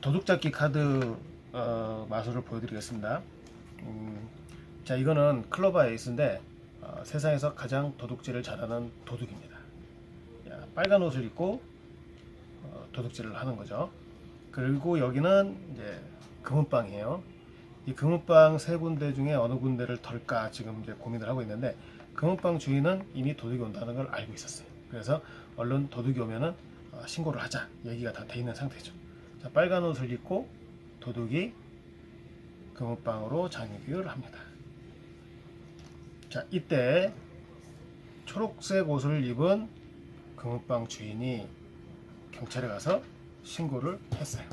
도둑잡기 카드 어, 마술을 보여드리겠습니다. 음, 자 이거는 클로바 에이스인데 어, 세상에서 가장 도둑질을 잘하는 도둑입니다. 자, 빨간 옷을 입고 어, 도둑질을 하는 거죠. 그리고 여기는 이제 금은방이에요. 이 금은방 세 군데 중에 어느 군데를 털까 지금 이제 고민을 하고 있는데 금은방 주인은 이미 도둑이 온다는 걸 알고 있었어요. 그래서 얼른 도둑이 오면은 어, 신고를 하자 얘기가 다 돼 있는 상태죠. 자, 빨간 옷을 입고 도둑이 금은방으로 장애기를 합니다. 자, 이때 초록색 옷을 입은 금은방 주인이 경찰에 가서 신고를 했어요.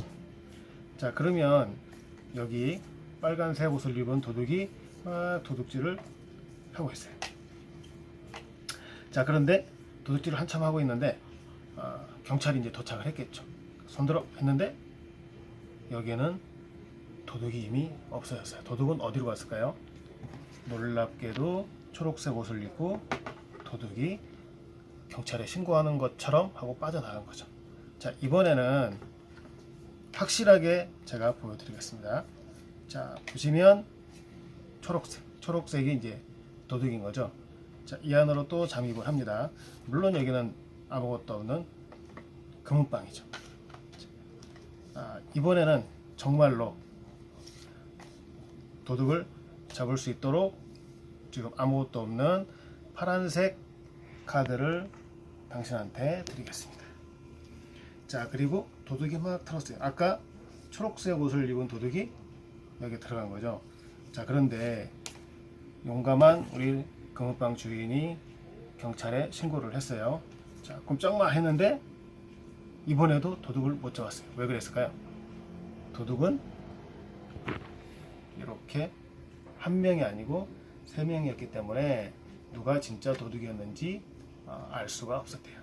자, 그러면 여기 빨간색 옷을 입은 도둑이 막 도둑질을 하고 있어요. 자, 그런데 도둑질을 한참 하고 있는데 아, 경찰이 이제 도착을 했겠죠. 손들어 했는데 여기에는 도둑이 이미 없어졌어요. 도둑은 어디로 갔을까요? 놀랍게도 초록색 옷을 입고 도둑이 경찰에 신고하는 것처럼 하고 빠져나간 거죠. 자, 이번에는 확실하게 제가 보여드리겠습니다. 자, 보시면 초록색, 초록색이 이제 도둑인 거죠. 자, 이 안으로 또 잠입을 합니다. 물론 여기는 아무것도 없는 금은방이죠. 아, 이번에는 정말로 도둑을 잡을 수 있도록 지금 아무것도 없는 파란색 카드를 당신한테 드리겠습니다. 자 그리고 도둑이 막 털었어요. 아까 초록색 옷을 입은 도둑이 여기 들어간 거죠. 자 그런데 용감한 우리 금은방 주인이 경찰에 신고를 했어요. 자 꼼짝마 했는데 이번에도 도둑을 못 잡았어요. 왜 그랬을까요? 도둑은 이렇게 한 명이 아니고 세 명이었기 때문에 누가 진짜 도둑이었는지 어, 알 수가 없었대요.